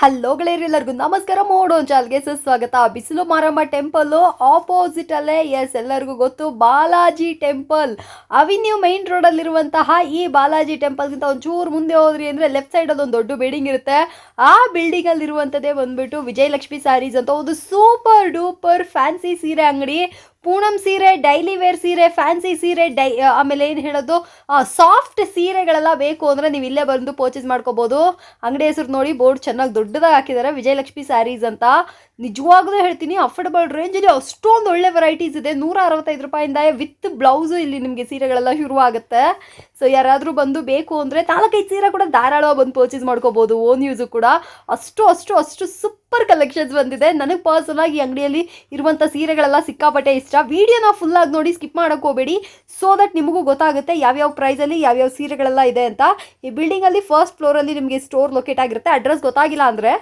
Hello ಎಲ್ಲರಿಗೂ ನಮಸ್ಕಾರ ಮೋಡೋ ಚಾಲ್ಗೆ ಸುಸ್ವಾಗತ. ಬಿಸಿಲು ಮಾರಮ್ಮ ಟೆಂಪಲ್ಲು ಆಪೋಸಿಟ್ ಅಲ್ಲೇ ಎಸ್ ಎಲ್ಲರಿಗೂ ಗೊತ್ತು, ಬಾಲಾಜಿ ಟೆಂಪಲ್ ಅವಿನ್ಯೂ ಮೈನ್ ರೋಡಲ್ಲಿರುವಂತಹ ಈ ಬಾಲಾಜಿ ಟೆಂಪಲ್ಗಿಂತ ಒಂಚೂರು ಮುಂದೆ ಹೋದ್ರಿ ಅಂದರೆ ಲೆಫ್ಟ್ ಸೈಡಲ್ಲಿ ಒಂದು ದೊಡ್ಡ ಬಿಲ್ಡಿಂಗ್ ಇರುತ್ತೆ. ಆ ಬಿಲ್ಡಿಂಗಲ್ಲಿರುವಂಥದ್ದೇ ಬಂದ್ಬಿಟ್ಟು ವಿಜಯಲಕ್ಷ್ಮಿ ಸ್ಯಾರೀಸ್ ಅಂತ ಒಂದು ಸೂಪರ್ ಡೂಪರ್ ಫ್ಯಾನ್ಸಿ ಸೀರೆ ಅಂಗಡಿ. ಪೂನಂ ಸೀರೆ, ಡೈಲಿ ವೇರ್ ಸೀರೆ, ಫ್ಯಾನ್ಸಿ ಸೀರೆ, ಡೈ ಆಮೇಲೆ ಏನು ಹೇಳೋದು? ಸಾಫ್ಟ್ ಸೀರೆಗಳೆಲ್ಲ ಬೇಕು ಅಂದರೆ ನೀವು ಇಲ್ಲೇ ಬಂದು ಪರ್ಚೇಸ್ ಮಾಡ್ಕೋಬೋದು. ಅಂಗಡಿ ಹೆಸರು ನೋಡಿ ಬೋರ್ಡ್ ಚೆನ್ನಾಗಿ ದೊಡ್ಡದಾಗಿ ಹಾಕಿದ್ದಾರೆ ವಿಜಯಲಕ್ಷ್ಮಿ ಸ್ಯಾರೀಸ್ ಅಂತ. ನಿಜವಾಗ್ಲೂ ಹೇಳ್ತೀನಿ ಅಫೋರ್ಡಬಲ್ ರೇಂಜಲ್ಲಿ ಅಷ್ಟೊಂದು ಒಳ್ಳೆ ವೆರೈಟೀಸ್ ಇದೆ. ನೂರ ಅರವತ್ತೈದು ರೂಪಾಯಿಂದ ವಿತ್ ಬ್ಲೌಸು ಇಲ್ಲಿ ನಿಮಗೆ ಸೀರೆಗಳೆಲ್ಲ ಶುರು ಆಗುತ್ತೆ ಸೊ ಯಾರಾದರೂ ಬಂದು ಬೇಕು ಅಂದರೆ ನಾಲ್ಕೈದು ಸೀರೆ ಕೂಡ ಧಾರಾಳವಾಗಿ ಬಂದು ಪರ್ಚೇಸ್ ಮಾಡ್ಕೋಬೋದು. ಓನ್ ಯೂಸು ಕೂಡ. ಅಷ್ಟು ಅಷ್ಟು ಅಷ್ಟು ಸೂಪರ್ ಕಲೆಕ್ಷನ್ಸ್ ಬಂದಿದೆ. ನನಗೆ ಪರ್ಸನಲ್ ಈ ಅಂಗಡಿಯಲ್ಲಿ ಇರುವಂಥ ಸೀರೆಗಳೆಲ್ಲ ಸಿಕ್ಕಾಪಟ್ಟೆ ಇಷ್ಟ. ವಿಡಿಯೋನ ಫುಲ್ಲಾಗಿ ನೋಡಿ ಸ್ಕಿಪ್ ಮಾಡೋಕೆ ಹೋಗಬೇಡಿ. ಸೊ ದಟ್ ನಿಮಗೂ ಗೊತ್ತಾಗುತ್ತೆ ಯಾವ್ಯಾವ ಪ್ರೈಸಲ್ಲಿ ಯಾವ್ಯಾವ ಸೀರೆಗಳೆಲ್ಲ ಇದೆ ಅಂತ. ಈ ಬಿಲ್ಡಿಂಗಲ್ಲಿ ಫಸ್ಟ್ ಫ್ಲೋರಲ್ಲಿ ನಿಮಗೆ ಸ್ಟೋರ್ ಲೊಕೇಟ್ ಆಗಿರುತ್ತೆ. ಅಡ್ರೆಸ್ ಗೊತ್ತಾಗಿಲ್ಲ ಅಂದರೆ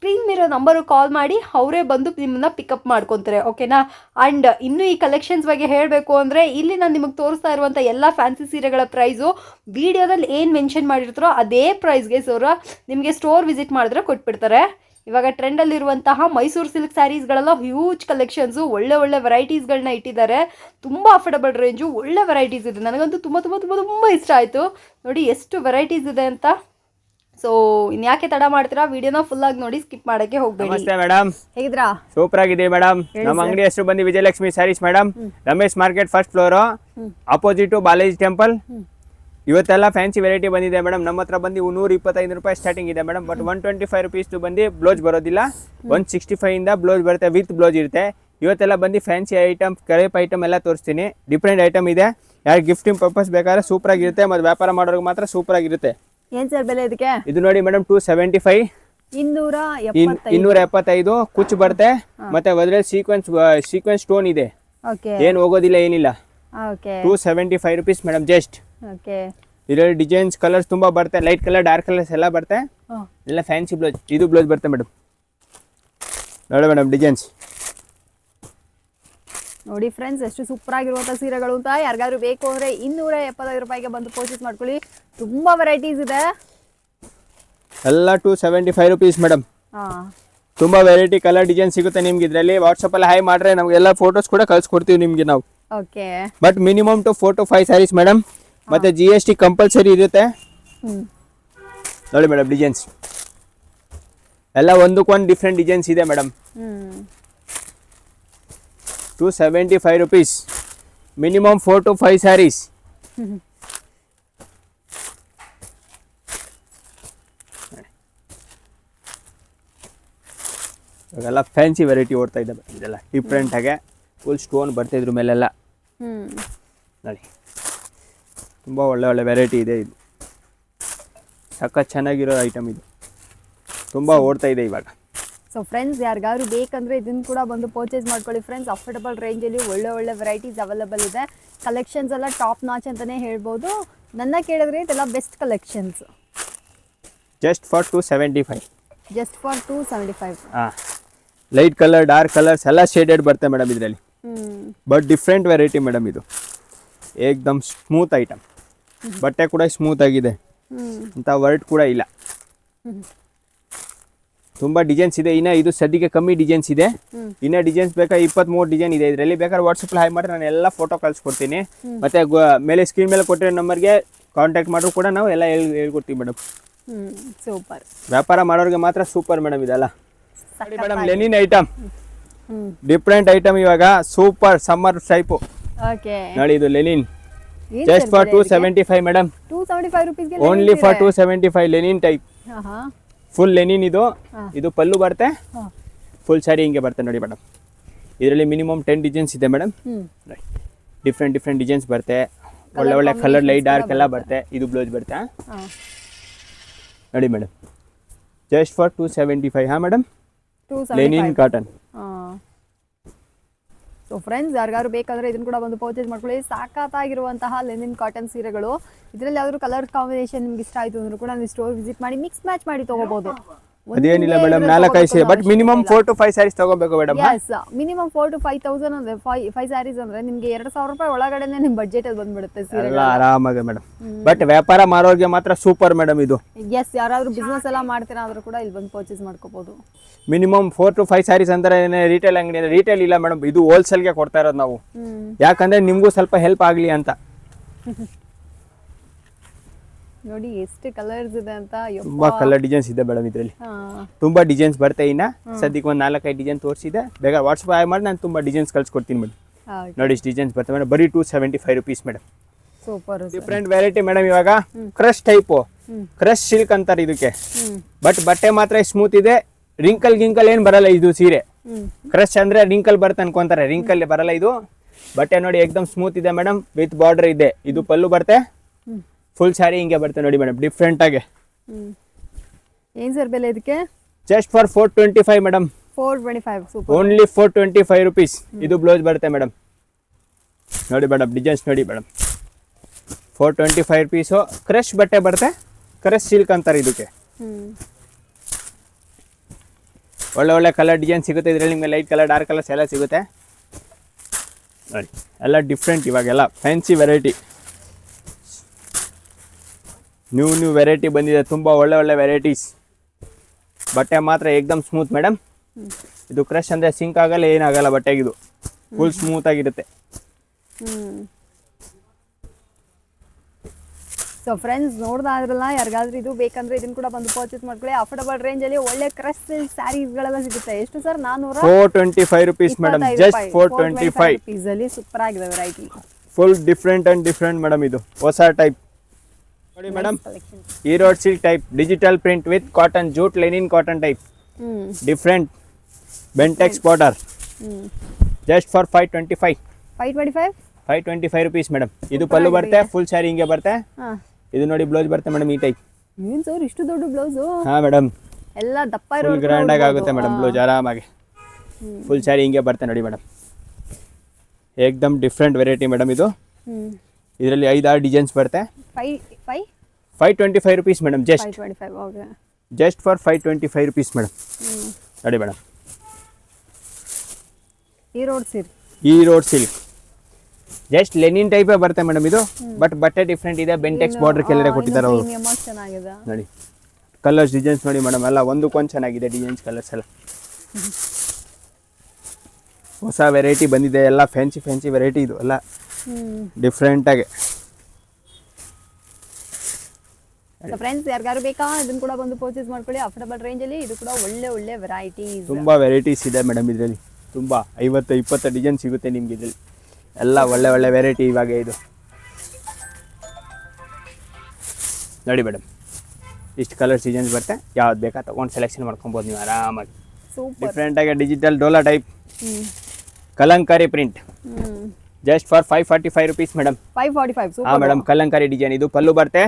ಸ್ಕ್ರೀನ್ ಮೇಲೆ ನಂಬರು ಕಾಲ್ ಮಾಡಿ ಅವರೇ ಬಂದು ನಿಮ್ಮನ್ನ ಪಿಕಪ್ ಮಾಡ್ಕೊತಾರೆ ಓಕೆನಾ ಆ್ಯಂಡ್ ಇನ್ನು ಈ ಕಲೆಕ್ಷನ್ಸ್ ಬಗ್ಗೆ ಹೇಳಬೇಕು ಅಂದರೆ ಇಲ್ಲಿ ನಾನು ನಿಮಗೆ ತೋರಿಸ್ತಾ ಇರುವಂಥ ಎಲ್ಲ ಫ್ಯಾನ್ಸಿ ಸೀರೆಗಳ ಪ್ರೈಸು ವಿಡಿಯೋದಲ್ಲಿ ಏನು ಮೆನ್ಷನ್ ಮಾಡಿರ್ತಾರೋ ಅದೇ ಪ್ರೈಸ್ಗೆ ಸೌರ ನಿಮಗೆ ಸ್ಟೋರ್ ವಿಸಿಟ್ ಮಾಡಿದ್ರೆ ಕೊಟ್ಬಿಡ್ತಾರೆ. ಇವಾಗ ಟ್ರೆಂಡಲ್ಲಿರುವಂತಹ ಮೈಸೂರು ಸಿಲ್ಕ್ ಸ್ಯಾರೀಸ್ಗಳೆಲ್ಲ ಹ್ಯೂಜ್ ಕಲೆಕ್ಷನ್ಸು ಒಳ್ಳೆ ಒಳ್ಳೆ ವೆರೈಟೀಸ್ಗಳನ್ನ ಇಟ್ಟಿದ್ದಾರೆ. ತುಂಬ ಅಫೋರ್ಡಬಲ್ ರೇಂಜು ಒಳ್ಳೆ ವೆರೈಟೀಸ್ ಇದೆ. ನನಗಂತೂ ತುಂಬ ತುಂಬ ತುಂಬ ತುಂಬ ಇಷ್ಟ ಆಯಿತು. ನೋಡಿ, ಎಷ್ಟು ವೆರೈಟೀಸ್ ಇದೆ ಅಂತ. ಸೊ ಇನ್ಯಾಕೆ ತಡ ಮಾಡ್ತೀರಾ? ವಿಡಿಯೋನ ಫುಲ್ ಆಗಿ ನೋಡಿ ಸ್ಕಿಪ್ ಮಾಡಕ್ಕೆ ಹೋಗಬೇಡಿ. ನಮಸ್ತೆ ಮೇಡಮ್ ಹೇಗಿದ್ರಾ ಸೂಪರ್ ಆಗಿದೆ ಮೇಡಮ್ ನಮ್ಮ ಅಂಗಡಿ ಹೆಸರು ಬಂದು Vijayalakshmi sarees madam Ramesh market first floor opposite Balaji temple ಇವತ್ತೆಲ್ಲ ಫ್ಯಾನ್ಸಿ ವೆರೈಟಿ ಬಂದಿದೆ ಮೇಡಮ್ ನಮ್ಮ ಹತ್ರ ಬಂದು ನೂರ ಇಪ್ಪತ್ತೈದು ರೂಪಾಯಿ ಸ್ಟಾರ್ಟಿಂಗ್ ಇದೆ madam but one twenty five rupees ಬಂದು ಬ್ಲೌಸ್ ಬರೋದಿಲ್ಲ. ಒನ್ ಸಿಕ್ಸ್ಟಿ ಫೈವ್ ಇಂದ ಬ್ಲೌಸ್ ಬರುತ್ತೆ ವಿತ್ ಬ್ಲೌಸ್ ಇರುತ್ತೆ. ಇವತ್ತೆಲ್ಲ ಬಂದು ಫ್ಯಾನ್ಸಿ ಐಟಮ್ ಕರೇಪ್ ಐಟಮ್ ಎಲ್ಲ ತೋರಿಸ್ತೀನಿ. ಡಿಫ್ರೆಂಟ್ ಐಟಮ್ ಇದೆ. ಯಾರು ಗಿಫ್ಟಿಂಗ್ ಪರ್ಪಸ್ ಬೇಕಾದ್ರೆ ಸೂಪರ್ ಆಗಿರುತ್ತೆ. ಮತ್ತು ವ್ಯಾಪಾರ ಮಾಡೋರಿಗೆ ಮಾತ್ರ ಸೂಪರ್ ಆಗಿರುತ್ತೆ. ಏನು ಸರ್ ಬೆಲೆ ಇದಕ್ಕೆ? ಇದು ನೋಡಿ ಮೇಡಮ್ ಟೂ ಸೆವೆಂಟಿ ಫೈವ್. ಇನ್ನೂರ ಇನ್- ಇನ್ನೂರ ಎಪ್ಪತ್ತೈದು ಕುಚ್ ಬರುತ್ತೆ ಮತ್ತೆ ಅದ್ರಲ್ಲಿ ಸೀಕ್ವೆನ್ಸ್ ಸೀಕ್ವೆನ್ಸ್ ಸ್ಟೋನ್ ಇದೆ. ಏನ್ ಹೋಗೋದಿಲ್ಲ ಏನಿಲ್ಲ. Two seventy five rupees madam just. ಇದರಲ್ಲಿ ಡಿಸೈನ್ಸ್ ಕಲರ್ಸ್ ತುಂಬಾ ಬರುತ್ತೆ ಲೈಟ್ ಕಲರ್ ಡಾರ್ಕ್ ಕಲರ್ಸ್ ಎಲ್ಲ ಬರುತ್ತೆ ಎಲ್ಲ ಫ್ಯಾನ್ಸಿ ಬ್ಲೌಸ್ ಇದು ಬ್ಲೌಸ್ ಬರುತ್ತೆ ಮೇಡಮ್. ನೋಡಿ ಮೇಡಮ್ ಡಿಸೈನ್ಸ್ ನೋಡಿ ಫ್ರೆಂಡ್ಸ್ ಎಷ್ಟು ಸೂಪರ್ ಆಗಿರುವಂಥ ಸೀರೆಗಳು ಅಂತ. ಯಾರಿಗಾದ್ರೂ ಬೇಕು ಅಂದರೆ ಇನ್ನೂರ ಎಪ್ಪತ್ತೈದು ರೂಪಾಯಿಗೆ ಬಂದು ಪರ್ಚೇಸ್ ಮಾಡ್ಕೊಳ್ಳಿ. ತುಂಬ ವೆರೈಟೀಸ್ ಇದೆ. ಎಲ್ಲ two seventy five rupees madam ತುಂಬಾ ವೆರೈಟಿ ಕಲರ್ ಡಿಸೈನ್ ಸಿಗುತ್ತೆ ನಿಮ್ಗೆ ಇದರಲ್ಲಿ. ವಾಟ್ಸಪ್ಪಲ್ಲಿ ಹೈ ಮಾಡ್ರೆ ನಮಗೆಲ್ಲ ಫೋಟೋಸ್ ಕೂಡ ಕಳ್ಸಿಕೊಡ್ತೀವಿ ನಿಮಗೆ ನಾವು. Okay but minimum two four two five sarees madam ಮತ್ತೆ ಜಿ ಎಸ್ ಟಿ ಕಂಪಲ್ಸರಿ ಇರುತ್ತೆ. ನೋಡಿ ಮೇಡಮ್ ಡಿಸೈನ್ಸ್ ಎಲ್ಲ ಒಂದಕ್ಕೊಂದು ಡಿಫ್ರೆಂಟ್ ಡಿಸೈನ್ಸ್ ಇದೆ madam two seventy five rupees minimum four two five sarees ಇವಾಗೆಲ್ಲ ಫ್ಯಾನ್ಸಿ ವೆರೈಟಿ ಓಡ್ತಾ ಇದ್ದಾವೆ. ಇದೆಲ್ಲ ಡಿಫ್ರೆಂಟ್ ಆಗಿ ಫುಲ್ ಸ್ಟೋನ್ ಬರ್ತಿದ್ರು ಮೇಲೆಲ್ಲ. ನೋಡಿ. ತುಂಬ ಒಳ್ಳೆ ಒಳ್ಳೆ ವೆರೈಟಿ ಇದೆ ಇದು. ಸಖತ್ ಚೆನ್ನಾಗಿರೋ ಐಟಮ್ ಇದು. ತುಂಬ ಓಡ್ತಾ ಇದೆ ಇವಾಗ. ಸೊ ಫ್ರೆಂಡ್ಸ್ ಯಾರಿಗಾದ್ರು ಬೇಕಂದ್ರೆ ಇದನ್ನು ಕೂಡ ಬಂದು ಪರ್ಚೇಸ್ ಮಾಡ್ಕೊಳ್ಳಿ. ಫ್ರೆಂಡ್ಸ್ ಅಫೋರ್ಡಬಲ್ ರೇಂಜಲ್ಲಿ ಒಳ್ಳೆ ಒಳ್ಳೆ ವೆರೈಟೀಸ್ ಅವೈಲೇಬಲ್ ಇದೆ. ಕಲೆಕ್ಷನ್ಸ್ ಎಲ್ಲ ಟಾಪ್ ನಾಚ್ ಅಂತಲೇ ಹೇಳ್ಬೋದು. ನನ್ನ ಕೇಳಿದ್ರೆ ಇದೆಲ್ಲ best collections just for two seventy five just for two seventy five ಹಾಂ. ಲೈಟ್ ಕಲರ್ ಡಾರ್ಕ್ ಕಲರ್ಸ್ ಎಲ್ಲ ಶೇಡೆಡ್ ಬರುತ್ತೆ ಮೇಡಮ್ ಇದರಲ್ಲಿ. ಬಟ್ ಡಿಫ್ರೆಂಟ್ ವೆರೈಟಿ ಮೇಡಮ್ ಇದು. ಏಕ್ದಮ್ ಸ್ಮೂತ್ ಐಟಮ್ ಬಟ್ಟೆ ಕೂಡ ಸ್ಮೂತ್ ಆಗಿದೆ. ಅಂತ ವರ್ಡ್ ಕೂಡ ಇಲ್ಲ. ತುಂಬ ಡಿಸೈನ್ಸ್ ಇದೆ. ಇನ್ನ ಇದು ಸದ್ಯಕ್ಕೆ ಕಮ್ಮಿ ಡಿಸೈನ್ಸ್ ಇದೆ. ಇನ್ನ ಡಿಸೈನ್ಸ್ ಬೇಕಾ ಇಪ್ಪತ್ತ್ಮೂರು ಡಿಸೈನ್ ಇದೆ. ಇದರಲ್ಲಿ ಬೇಕಾದ್ರೆ ವಾಟ್ಸಪ್ಪಲ್ಲಿ ಹಾಯ್ ಮಾಡಿ ನಾನು ಎಲ್ಲ ಫೋಟೋ ಕಳ್ಸಿಕೊಡ್ತೀನಿ. ಮತ್ತೆ ಮೇಲೆ ಸ್ಕ್ರೀನ್ ಮೇಲೆ ಕೊಟ್ಟಿರೋ ನಂಬರ್ಗೆ ಕಾಂಟ್ಯಾಕ್ಟ್ ಮಾಡಿದ್ರು ಕೂಡ ನಾವು ಎಲ್ಲ ಹೇಳ್ ಹೇಳ್ಕೊಡ್ತೀವಿ ಮೇಡಮ್ ಸೂಪರ್ ವ್ಯಾಪಾರ ಮಾಡೋರಿಗೆ ಮಾತ್ರ ಸೂಪರ್ ಮೇಡಮ್ ಇದೆಲ್ಲ. Madam linen item different item ಇವಾಗ ಸೂಪರ್ ಸಮ್ಮರ್ ಟೈಪ್ ಓಕೆ ನೋಡಿ ಇದು linen just for two seventy five madam only for two seventy five linen type ಹಾಂ ಹಾಂ ಫುಲ್ ಲೆನಿನ್ ಇದು. ಇದು ಪಲ್ಲು ಬರುತ್ತೆ. ಫುಲ್ ಸ್ಯಾರಿ ಹಿಂಗೆ ಬರುತ್ತೆ ನೋಡಿ ಮೇಡಮ್ ಇದರಲ್ಲಿ ಮಿನಿಮಮ್ ಟೆನ್ ಡಿಸೈನ್ಸ್ ಇದೆ madam right different different designs ಬರುತ್ತೆ. ಒಳ್ಳೆ ಒಳ್ಳೆ ಕಲರ್ ಲೈಟ್ ಡಾರ್ಕ್ ಎಲ್ಲ ಬರುತ್ತೆ. ಇದು ಬ್ಲೌಸ್ ಬರುತ್ತೆ. ನೋಡಿ madam just for two seventy five ಹಾಂ madam linen cotton so friends ಯಾರಿಗಾರು ಬೇಕಾದರೆ ಇದನ್ನು ಕೂಡ ಒಂದು ಪರ್ಚೇಸ್ ಮಾಡ್ಕೊಳ್ಳಿ. ಸಾಕಾಗಿರುವಂತಹ ಲೆನಿನ್ ಕಾಟನ್ ಸೀರೆಗಳು. ಇದರಲ್ಲಿ ಯಾವ್ದಾದ್ರು ಕಲರ್ ಕಾಂಬಿನೇಷನ್ ನಿಮ್ಗೆ ಇಷ್ಟ ಆಯಿತು ಅಂದರೂ ಕೂಡ ನೀವು ಸ್ಟೋರ್ ವಿಸಿಟ್ ಮಾಡಿ ಮಿಕ್ಸ್ ಮ್ಯಾಚ್ ಮಾಡಿ ತೊಗೋಬೋದು. ಅದೇನಿಲ್ಲ ಮೇಡಮ್ ನಾಲ್ಕೈದು ಸೀರೆ but minimum four two five sarees ತಗೋಬೇಕು madam yes minimum four two five thousand ಅಂದ್ರೆ ಫೈವ್ ಫೈವ್ ಸ್ಯಾರೀಸ್ ಅಂದ್ರೆ ನಿಮ್ಗೆ ಎರಡು ಸಾವಿರ ರೂಪಾಯಿ ಒಳಗಡೆನೆ ನಿಮ್ ಬಜೆಟ್ ಅಲ್ಲಿ ಬಂದ್ಬಿಡುತ್ತೆ ಸೀರೆ ಎಲ್ಲ ಆರಾಮಾಗಿ ಮೇಡಮ್ ಬಟ್ ವ್ಯಾಪಾರ ಮಾರೋರ್ಗೆ ಮಾತ್ರ ಸೂಪರ್ ಮೇಡಮ್ ಇದು. ಎಸ್ ಯಾರಾದ್ರೂ ಬಿಸ್ನೆಸ್ ಎಲ್ಲ ಮಾಡ್ತೀರಾ ಆದ್ರೂ ಕೂಡ ಇಲ್ಲಿ ಬಂದು ಪರ್ಚೇಸ್ ಮಾಡ್ಕೋಬಹುದು minimum four two five sarees ಅಂದ್ರೆ ರಿಟೇಲ್ ಅಂಗಡಿ ರಿಟೇಲ್ ಇಲ್ಲ ಮೇಡಮ್ ಇದು ಹೋಲ್ಸೇಲ್ಗೆ ಕೊಡ್ತಾ ಇರೋದು ನಾವು. ಯಾಕಂದ್ರೆ ನಿಮ್ಗೂ ಸ್ವಲ್ಪ ಹೆಲ್ಪ್ ಆಗಲಿ ಅಂತ. ನೋಡಿ ಎಷ್ಟು ಕಲರ್ಸ್ ಇದೆ ಅಂತ. ತುಂಬಾ ಕಲರ್ ಡಿಸೈನ್ಸ್ ಇದೆ ಮೇಡಮ್ ಇದರಲ್ಲಿ. ತುಂಬಾ ಡಿಸೈನ್ಸ್ ಬರ್ತಾ ಇನ್ನ. ಸದ್ಯಕ್ಕೆ ಒಂದು ನಾಲ್ಕೈದು ಡಿಸೈನ್ ತೋರಿಸಿದೆ. ಬೇಗ ವಾಟ್ಸಪ್ ಆಯ್ ಮಾಡಿ ನಾನು ತುಂಬಾ ಡಿಸೈನ್ಸ್ ಕಳ್ಸಿಕೊಡ್ತೀನಿ ಮೇಡಮ್. ನೋಡಿ ಇಷ್ಟು ಡಿಸೈನ್ಸ್ ಬರ್ತವೆ ಮೇಡಮ್. ಬರೀ two seventy five rupees madam super different variety madam ಇವಾಗ. Crush type. ಕ್ರಶ್ ಸಿಲ್ಕ್ ಅಂತಾರೆ ಇದಕ್ಕೆ. ಬಟ್ ಬಟ್ಟೆ ಮಾತ್ರ ಸ್ಮೂತ್ ಇದೆ. ರಿಂಕಲ್ ಗಿಂಕಲ್ ಏನು ಬರಲ್ಲ ಇದು ಸೀರೆ. ಕ್ರಶ್ ಅಂದ್ರೆ ರಿಂಕಲ್ ಬರುತ್ತೆ ಅನ್ಕೊಂತಾರೆ. ರಿಂಕಲ್ ಬರಲ್ಲ ಇದು. ಬಟ್ಟೆ ನೋಡಿ ಎಕ್ದಮ್ ಸ್ಮೂತ್ ಇದೆ ಮೇಡಮ್. ವಿತ್ ಬಾರ್ಡರ್ ಇದೆ. ಇದು ಪಲ್ಲು ಬರುತ್ತೆ. ಫುಲ್ ಸ್ಯಾರಿ ಹಿಂಗೆ ಬರುತ್ತೆ ನೋಡಿ ಮೇಡಮ್ ಡಿಫ್ರೆಂಟ್ ಆಗಿ. ಏನು ಸರ್ ಬೆಲೆ ಇದಕ್ಕೆ? Just for four twenty five madam four twenty five only four twenty five rupees ಇದು ಬ್ಲೌಸ್ ಬರುತ್ತೆ ಮೇಡಮ್ ನೋಡಿ ಮೇಡಮ್ ಡಿಸೈನ್ಸ್ ನೋಡಿ madam four twenty five rupees crush ಬಟ್ಟೆ ಬರುತ್ತೆ. ಕ್ರಶ್ ಸಿಲ್ಕ್ ಅಂತಾರೆ ಇದಕ್ಕೆ. ಒಳ್ಳೆ ಒಳ್ಳೆ ಕಲರ್ ಡಿಸೈನ್ ಸಿಗುತ್ತೆ ಇದರಲ್ಲಿ ನಿಮಗೆ ಲೈಟ್ ಕಲರ್ ಡಾರ್ಕ್ ಕಲರ್ಸ್ ಎಲ್ಲ ಸಿಗುತ್ತೆ. ನೋಡಿ ಎಲ್ಲ ಡಿಫ್ರೆಂಟ್ ಇವಾಗೆಲ್ಲ. Fancy variety new new variety ಬಂದಿದೆ. ತುಂಬ ಒಳ್ಳೆ ಒಳ್ಳೆ ವೆರೈಟೀಸ್ ಬಟ್ಟೆ ಮಾತ್ರ ಏಕ್ದಮ್ ಸ್ಮೂತ್ ಮೇಡಮ್ ಇದು ಕ್ರಶ್ ಅಂದರೆ ಸಿಂಕ್ ಆಗಲ್ಲ ಏನಾಗಲ್ಲ ಬಟ್ಟೆಗಿದು ಫುಲ್ ಸ್ಮೂತ್ ಆಗಿರುತ್ತೆ. ಸೊ ಫ್ರೆಂಡ್ಸ್ ನೋಡ್ದಾದ್ರಲ್ಲ ಯಾರಿಗಾದ್ರೂ ಇದು ಬೇಕಂದ್ರೆ ಇದನ್ನ ಕೂಡ ಬಂದು ಪರ್ಚೇಸ್ ಮಾಡ್ಕೊಳ್ಳಿ. ಅಫೋರ್ಡಬಲ್ ರೇಂಜ್ ಅಲ್ಲಿ ಒಳ್ಳೆ ಕ್ರಶ್ ಸ್ಯಾರೀಸ್ ಗಳೆಲ್ಲ ಸಿಗುತ್ತೆ. ಎಷ್ಟು ಸರ್ ನಾನೂರ four twenty five rupees madam just four twenty five rupees ಅಲ್ಲಿ ಸೂಪರ್ ಆಗಿದೆ variety full different and different madam ಇದು. ಹೊಸ ಟೈಪ್ ನೋಡಿ ಮೇಡಮ್ ಈ raw silk type digital print with cotton jute linen cotton type different Bentex border just for five twenty five five twenty five five twenty five rupees madam ಇದು ಪಲ್ಲು ಬರುತ್ತೆ full sari ಹಿಂಗೆ ಬರುತ್ತೆ. ಇದು ನೋಡಿ ಬ್ಲೌಸ್ ಬರುತ್ತೆ madam ಈ type ಏನು sir ಇಷ್ಟು ದೊಡ್ಡ ಬ್ಲೌಸು ಹಾಂ ಮೇಡಮ್ ಎಲ್ಲ ದಪ್ಪ ಇರೋ ಇರೋದು ಗ್ರ್ಯಾಂಡ್ ಆಗಿ ಆಗುತ್ತೆ ಮೇಡಮ್ ಬ್ಲೌಸ್ ಆರಾಮಾಗಿ. ಫುಲ್ ಸ್ಯಾರಿ ಹಿಂಗೆ ಬರುತ್ತೆ ನೋಡಿ ಮೇಡಮ್ ಏಕ್ದಮ್ ಡಿಫ್ರೆಂಟ್ ವೆರೈಟಿ ಮೇಡಮ್ ಇದು. ಇದರಲ್ಲಿ ಐದಾರು ಡಿಸೈನ್ಸ್ ಬರುತ್ತೆ. Five five twenty five rupees madam just twenty five okay just for five twenty five rupees madam ನೋಡಿ ಮೇಡಮ್ ಈ ರೋಡ್ ಸಿಲ್ಕ್ ಈ ರೋಡ್ ಸಿಲ್ಕ್ ಜಸ್ಟ್ ಲೆನಿನ್ ಟೈಪೇ ಬರುತ್ತೆ ಮೇಡಮ್ ಇದು. ಬಟ್ ಬಟ್ಟೆ ಡಿಫ್ರೆಂಟ್ ಇದೆ. ಬೆಂಟೆಕ್ಸ್ ಬಾರ್ಡರ್ ಕೆಳಗಡೆ ಕೊಟ್ಟಿದ್ದಾರೆ ಅವರು. ನೋಡಿ. ಕಲರ್ಸ್ ಡಿಸೈನ್ಸ್ ನೋಡಿ ಮೇಡಮ್ ಎಲ್ಲ ಒಂದಕ್ಕೊಂದು ಚೆನ್ನಾಗಿದೆ ಡಿಸೈನ್ಸ್ ಕಲರ್ಸ್ ಎಲ್ಲ. ಹೊಸ ವೆರೈಟಿ ಬಂದಿದೆ. ಎಲ್ಲ ಫ್ಯಾನ್ಸಿ ಫ್ಯಾನ್ಸಿ ವೆರೈಟಿ ಇದು. ಎಲ್ಲ ಡಿಫ್ರೆಂಟಾಗಿ ಸೊ ಫ್ರೆಂಡ್ಸ್ ಯಾರಿಗಾರು ಬೇಕಾ? ಇದನ್ನ ಕೂಡ ಬಂದು ಪರ್ಚೇಸ್ ಮಾಡ್ಕೊಳ್ಳಿ. ಅಫೋರ್ಡಬಲ್ ರೇಂಜ್ ಅಲ್ಲಿ ಇದು ಕೂಡ ಒಳ್ಳೆ ಒಳ್ಳೆ ವೆರೈಟೀಸ್ ತುಂಬ ವೆರೈಟೀಸ್ ಇದೆ ಮೇಡಮ್ ಇದರಲ್ಲಿ. ತುಂಬ ಐವತ್ತು ಇಪ್ಪತ್ತು ಡಿಸೈನ್ ಸಿಗುತ್ತೆ ನಿಮ್ಗೆ ಇದರಲ್ಲಿ. ಎಲ್ಲ ಒಳ್ಳೆ ಒಳ್ಳೆ ವೆರೈಟಿ ಇವಾಗ ಇದು. ನೋಡಿ ಮೇಡಮ್ ಇಷ್ಟು ಕಲರ್ ಡಿಸೈನ್ಸ್ ಬರುತ್ತೆ. ಯಾವ್ದು ಬೇಕಾ ತಗೊಂಡು ಸೆಲೆಕ್ಷನ್ ಮಾಡ್ಕೊಬೋದು ನೀವು ಆರಾಮಾಗಿ. ಸೂಪರ್ ಡಿಫ್ರೆಂಟಾಗಿ digital Dola type Kalamkari print just for five forty five rupees madam five forty five ಹಾಂ ಮೇಡಮ್ ಕಲಂಕಾರಿ ಡಿಸೈನ್ ಇದು ಪಲ್ಲು ಬರುತ್ತೆ.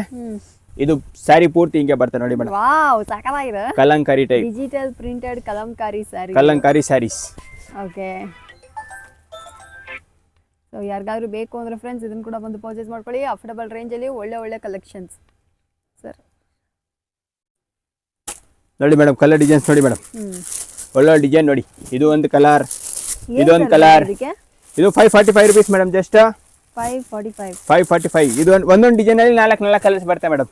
ಇದು ಸ್ಯಾರಿ ಪೂರ್ತಿ ಹಿಂಗೆ ಬರ್ತದೆ ನೋಡಿ madam. Wow ಸಕಲಾಗಿದೆ Kalamkari type digital printed Kalamkari saree. Kalamkari sarees. Okay. So ಯಾರಿಗಾದ್ರೂ ಬೇಕು ಅಂದ್ರೆ ಫ್ರೆಂಡ್ಸ್ ಇದನ್ನ ಕೂಡ ಬಂದು ಪರ್ಚೇಸ್ ಮಾಡ್ಕೊಳ್ಳಿ. ಅಫೋರ್ಡಬಲ್ ರೇಂಜಲ್ಲಿ ಒಳ್ಳೆ ಒಳ್ಳೆ ಕಲೆಕ್ಷನ್ಸ್ ಸರ್ ನೋಡಿ ಮೇಡಮ್ ಕಲರ್ ಡಿಸೈನ್ಸ್ ನೋಡಿ ಮೇಡಮ್. ಒಳ್ಳೆ ಡಿಸೈನ್ ನೋಡಿ. ಇದು ಒಂದು ಕಲರ್ ಇದೊಂದು ಕಲರ್ ಇದು five forty five rupees madam just five forty five ಇದು ಒಂದು ಒಂದೊಂದು ಡಿಸೈನಲ್ಲಿ ನಾಲ್ಕು ನಾಲ್ಕು ಕಲರ್ಸ್ ಬರುತ್ತೆ ಮೇಡಮ್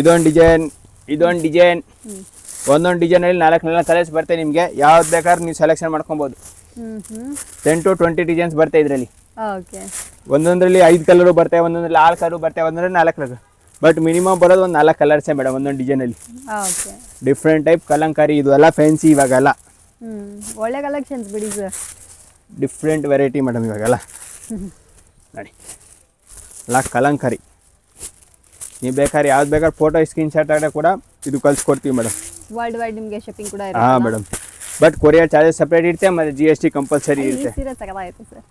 ಇದೊಂದು ಡಿಸೈನ್ ಇದೊಂದು ಡಿಸೈನ್ ಒಂದೊಂದು ಡಿಸೈನಲ್ಲಿ ನಾಲ್ಕು ನಾಲ್ಕು ಕಲರ್ಸ್ ಬರುತ್ತೆ ನಿಮಗೆ. ಯಾವ್ದು ಬೇಕಾದ್ರೂ ನೀವು ಸೆಲೆಕ್ಷನ್ ಮಾಡ್ಕೊಬೋದು. ಟೆನ್ ಟು ಟ್ವೆಂಟಿ ಡಿಸೈನ್ಸ್ ಬರುತ್ತೆ ಇದರಲ್ಲಿ. ಒಂದೊಂದರಲ್ಲಿ ಐದು ಕಲರು ಬರ್ತವೆ ಒಂದೊಂದರಲ್ಲಿ ಆರು ಕಲರು ಬರ್ತವೆ ಒಂದೊಂದರಲ್ಲಿ ನಾಲ್ಕು ಕಲರ್ ಬಟ್ ಮಿನಿಮಮ್ ಬರೋದು ಒಂದು ನಾಲ್ಕು ಕಲರ್ಸೇ ಮೇಡಮ್ ಒಂದೊಂದು ಡಿಸೈನಲ್ಲಿ ಡಿಫ್ರೆಂಟ್ ಟೈಪ್ ಕಲಂಕಾರಿ ಇದು ಎಲ್ಲ ಫ್ಯಾನ್ಸಿ ಇವಾಗೆಲ್ಲ. ಒಳ್ಳೆ ಕಲೆಕ್ಷನ್ಸ್ ಬಿಡಿ ಸರ್ ಡಿಫ್ರೆಂಟ್ ವೆರೈಟಿ ಮೇಡಮ್ ಇವಾಗೆಲ್ಲ. ನೋಡಿ. ಎಲ್ಲ ಕಲಂಕಾರಿ. ನೀವು ಬೇಕಾದ್ರೆ ಯಾವ್ದು ಬೇಕಾದ್ರೆ ಫೋಟೋ ಸ್ಕ್ರೀನ್ ಶಾಟ್ ಆದರೆ ಕೂಡ ಇದು ಕಳ್ಸಿಕೊಡ್ತೀವಿ ಮೇಡಮ್ ವರ್ಲ್ಡ್ ವೈಡ್ ನಿಮಗೆ ಶಿಪ್ಪಿಂಗ್ ಕೂಡ ಹಾಂ madam but courier charges separate ಇರುತ್ತೆ ಮತ್ತು ಜಿ ಎಸ್ ಟಿ ಕಂಪಲ್ಸರಿ ಇರುತ್ತೆ. ಸೀರೆ.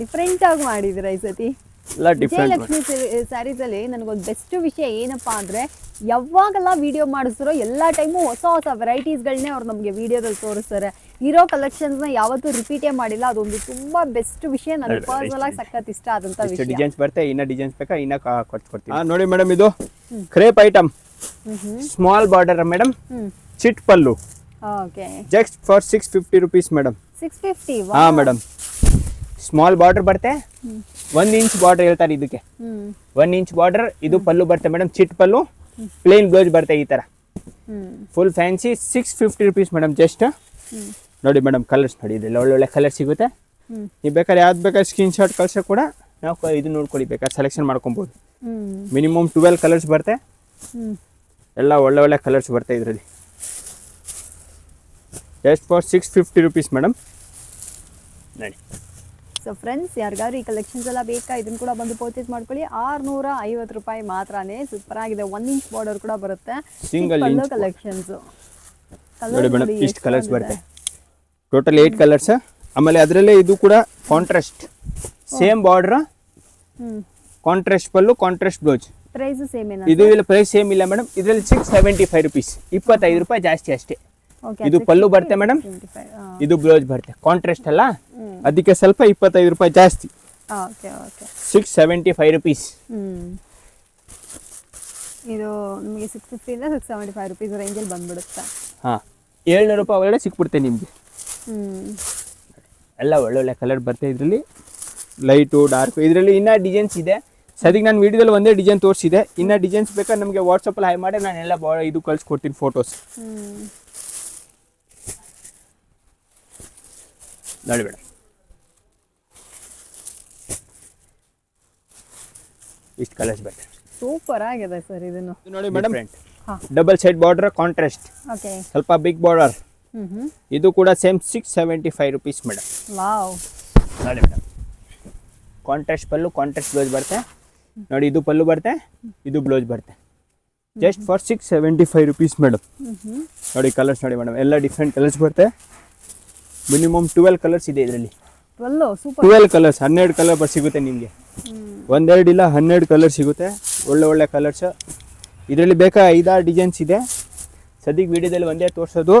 ಡಿಫ್ರೆಂಟ್ ಆಗಿ ಮಾಡಿದ್ದೀರಾ ಈ ಸತಿ? ಎಲ್ಲ ಡಿಫ್ರೆಂಟ್ ಲಕ್ಷ್ಮಿ ಸ್ಯಾರೀಸ್ ಅಲ್ಲಿ ನನಗೊಂದು ಬೆಸ್ಟ್ ವಿಷಯ ಏನಪ್ಪಾ ಅಂದ್ರೆ ಯಾವಾಗೆಲ್ಲ ವಿಡಿಯೋ ಮಾಡಿಸ್ತಾರೋ ಎಲ್ಲ ಟೈಮು ಹೊಸ ಹೊಸ ವೆರೈಟೀಸ್ಗಳನ್ನೇ ಅವ್ರು ನಮಗೆ ವಿಡಿಯೋದಲ್ಲಿ ತೋರಿಸ್ತಾರೆ. ಇರೋ ಕಲೆಕ್ಷನ್ಸ್ನ ಯಾವತ್ತೂ ರಿಪೀಟೇ ಮಾಡಿಲ್ಲ. ಅದೊಂದು ತುಂಬಾ ಬೆಸ್ಟ್ ವಿಷಯ. ನನಗೆ ಪರ್ಸನಲ್ ಆಗಿ ಸಖತ್ ಇಷ್ಟ ಆದಂತ ಇಷ್ಟು ವಿಷಯ. ಡಿಸೈನ್ಸ್ ಬರುತ್ತೆ ಇನ್ನೂ ಡಿಸೈನ್ಸ್ ಬೇಕಾ ಇನ್ನೂ ಕೊಡ್ತೀನಿ. ನೋಡಿ ಮೇಡಮ್ ಇದು. Crepe item small border madam chit pallu okay just for six fifty rupees madam six fifty ಹಾಂ ಮೇಡಮ್ ಸ್ಮಾಲ್ ಬಾರ್ಡರ್ ಬರುತ್ತೆ. ಒಂದು ಇಂಚ್ ಬಾರ್ಡರ್ ಹೇಳ್ತಾರೆ ಇದಕ್ಕೆ. ಒಂದ್ ಒನ್ ಇಂಚ್ ಬಾರ್ಡರ್ ಇದು ಪಲ್ಲು ಬರುತ್ತೆ ಮೇಡಮ್ ಚಿಟ್ ಪಲ್ಲು ಪ್ಲೇನ್ ಬ್ಲೌಸ್ ಬರುತ್ತೆ ಈ ತರ. Full fancy six fifty rupees madam just ನೋಡಿ ಮೇಡಮ್ ಕಲರ್ಸ್ ನೋಡಿ ಇದೆಲ್ಲ ಒಳ್ಳೊಳ್ಳೆ ಕಲರ್ ಸಿಗುತ್ತೆ. ನೀವು ಬೇಕಾದ್ರೆ ಯಾವ್ದು ಬೇಕಾದ್ರೆ ಸ್ಕ್ರೀನ್ ಶಾಟ್ ಕಳ್ಸೋ ಕೂಡ ನಾವು ಇದು ನೋಡ್ಕೊಳ್ಳಿ ಬೇಕಾದ್ರೆ ಸೆಲೆಕ್ಷನ್ ಮಾಡ್ಕೊಬೋದು. ಮಿನಿಮಮ್ ಟ್ವೆಲ್ ಕಲರ್ಸ್ ಬರುತ್ತೆ ಎಲ್ಲ ಒಳ್ಳೆ ಒಳ್ಳೆ ಕಲರ್ಸ್ ಬರುತ್ತೆ ಇದರಲ್ಲಿ. Just for six fifty rupees madam ನೋಡಿ. ಸೊ ಫ್ರೆಂಡ್ಸ್ ಯಾರಿಗಾದ್ರು ಈ ಕಲೆಕ್ಷನ್ಸ್ ಎಲ್ಲ ಬೇಕಾ? ಇದನ್ನ ಕೂಡ ಬಂದು ಪರ್ಚೇಸ್ ಮಾಡ್ಕೊಳ್ಳಿ. ಆರ್ನೂರ ಐವತ್ತು ರೂಪಾಯಿ ಮಾತ್ರನೇ ಸೂಪರ್ ಆಗಿದೆ. ಒನ್ ಇಂಚ್ ಬಾರ್ಡರ್ ಕೂಡ ಬರುತ್ತೆ. ಸಿಂಗಲ್ ಕಲೆಕ್ಷನ್ಸ್ ನೋಡಿ ಮೇಡಮ್ ಇಷ್ಟು ಕಲರ್ಸ್ ಬರುತ್ತೆ. ಟೋಟಲ್ ಏಯ್ಟ್ ಕಲರ್ಸ್ ಆಮೇಲೆ ಅದರಲ್ಲೇ ಇದು ಕೂಡ contrast same border contrast pallu contrast blouse price same ಇದು ಇಲ್ಲ ಪ್ರೈಸ್ ಸೇಮ್ ಇಲ್ಲ ಮೇಡಮ್. ಇದರಲ್ಲಿ ಸಿಕ್ಸ್ ಸೆವೆಂಟಿ ಫೈವ್ ರುಪೀಸ್ ಇಪ್ಪತ್ತೈದು ರೂಪಾಯಿ ಜಾಸ್ತಿ ಅಷ್ಟೇ. ಇದು ಪಲ್ಲು ಬರುತ್ತೆ ಮೇಡಮ್ ಇದು ಬ್ಲೌಸ್ ಬರುತ್ತೆ ಕಾಂಟ್ರಾಸ್ಟ್ ಅಲ್ಲ? ಅದಕ್ಕೆ ಸ್ವಲ್ಪ ಇಪ್ಪತ್ತೈದು ರೂಪಾಯಿ ಜಾಸ್ತಿ. ಸಿಕ್ಸ್ ಸೆವೆಂಟಿ ಫೈವ್ ರುಪೀಸ್ ಇದು ನಿಮಗೆ ಸಿಕ್ಸ್ ಫಿಫ್ಟಿಯಿಂದ ಸಿಕ್ಸ್ ಸೆವೆಂಟಿ ಫೈವ್ ರುಪೀಸ್ ರೇಂಜಲ್ಲಿ ಬಂದ್ಬಿಡುತ್ತೆ? ಹಾಂ. ಏಳ್ನೂರು ರೂಪಾಯಿ ಒಳಗಡೆ ಸಿಕ್ಬಿಡುತ್ತೆ ನಿಮಗೆ. ಎಲ್ಲ ಒಳ್ಳೊಳ್ಳೆ ಕಲರ್ ಬರುತ್ತೆ ಇದರಲ್ಲಿ. ಲೈಟು ಡಾರ್ಕು ಇದರಲ್ಲಿ ಇನ್ನೂ ಡಿಸೈನ್ಸ್ ಇದೆ. ಸದ್ಯಕ್ಕೆ ನಾನು ವೀಡಿಯೋದಲ್ಲಿ ಒಂದೇ ಡಿಸೈನ್ ತೋರಿಸಿದೆ. ಇನ್ನೂ ಡಿಸೈನ್ಸ್ ಬೇಕಾದ್ರೆ ನಮಗೆ ವಾಟ್ಸಪ್ಪಲ್ಲಿ ಹೈ ಮಾಡಿ ನಾನು ಎಲ್ಲ ಬಾ ಇದು ಕಳ್ಸಿಕೊಡ್ತೀನಿ ಫೋಟೋಸ್ ಮೇಡಮ್ ಇಷ್ಟು ಕಲರ್ಸ್ ಬೇಡ ಸೂಪರ್ ಆಗಿದೆ ಸರ್ ಇದನ್ನು. ಇದು ನೋಡಿ ಮೇಡಮ್ ಹಾ. Double side border contrast okay ಸ್ವಲ್ಪ ಬಿಗ್ ಬಾರ್ಡರ್ ಹ್ಮ್ ಹ್ಮ್ ಇದು ಕೂಡ same six seventy five rupees madam wow ನೋಡಿ madam contrast pallu contrast blouse ಬರುತ್ತೆ. ನೋಡಿ ಇದು ಪಲ್ಲು ಬರುತ್ತೆ ಇದು ಬ್ಲೌಸ್ ಬರುತ್ತೆ. Just for six seventy five rupees madam ನೋಡಿ ಕಲರ್ಸ್ ನೋಡಿ ಮೇಡಮ್ ಎಲ್ಲ ಡಿಫ್ರೆಂಟ್ ಕಲರ್ಸ್ ಬರುತ್ತೆ. ಮಿನಿಮಮ್ ಟ್ವೆಲ್ ಕಲರ್ಸ್ ಇದೆ ಇದರಲ್ಲಿ. ಟುವೆಲ್ ಕಲರ್ಸ್ ಹನ್ನೆರಡು ಕಲರ್ ಬಸ್ ಸಿಗುತ್ತೆ ನಿಮಗೆ. ಒಂದೆರಡು ಇಲ್ಲ ಹನ್ನೆರಡು ಕಲರ್ ಸಿಗುತ್ತೆ. ಒಳ್ಳೆ ಒಳ್ಳೆ ಕಲರ್ಸ್ ಇದರಲ್ಲಿ ಬೇಕಾ ಐದಾರು ಡಿಸೈನ್ಸ್ ಇದೆ. ಸದ್ಯಕ್ಕೆ ವಿಡಿಯೋದಲ್ಲಿ ಒಂದೇ ತೋರಿಸೋದು.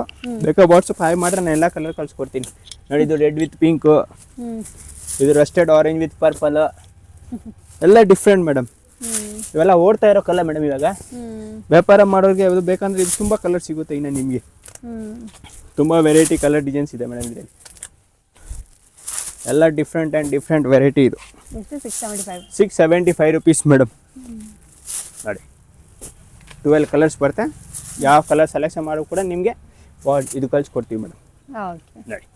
ಬೇಕಾ ವಾಟ್ಸಪ್ ಹಾಯ್ ಮಾಡ್ರೆ ನಾನು ಎಲ್ಲ ಕಲರ್ ಕಳಿಸ್ಕೊಡ್ತೀನಿ. ನೋಡಿ ಇದು ರೆಡ್ ವಿತ್ ಪಿಂಕು ಇದು ರಸ್ಟೆಡ್ ಆರೆಂಜ್ ವಿತ್ ಪರ್ಪಲ್ ಎಲ್ಲ ಡಿಫ್ರೆಂಟ್ ಮೇಡಮ್ ಇವೆಲ್ಲ ಓಡ್ತಾ ಇರೋ ಕಲರ್ ಮೇಡಮ್ ಇವಾಗ. ವ್ಯಾಪಾರ ಮಾಡೋರಿಗೆ ಯಾವುದು ಬೇಕಂದ್ರೆ ಇದು ತುಂಬ ಕಲರ್ ಸಿಗುತ್ತೆ ಇನ್ನು ನಿಮಗೆ. ತುಂಬ ವೆರೈಟಿ ಕಲರ್ ಡಿಸೈನ್ಸ್ ಇದೆ ಮೇಡಮ್ ಇದರಲ್ಲಿ. ಎಲ್ಲ ಡಿಫ್ರೆಂಟ್ ಆ್ಯಂಡ್ ಡಿಫ್ರೆಂಟ್ ವೆರೈಟಿ ಇದು. Six seventy five rupees madam ನೋಡಿ. ಟ್ವೆಲ್ ಕಲರ್ಸ್ ಬರುತ್ತೆ. ಯಾವ ಕಲರ್ ಸೆಲೆಕ್ಷನ್ ಮಾಡೋ ಕೂಡ ನಿಮಗೆ ಇದು ಕಳ್ಸಿಕೊಡ್ತೀವಿ ಮೇಡಮ್ ಓಕೆ ನೋಡಿ.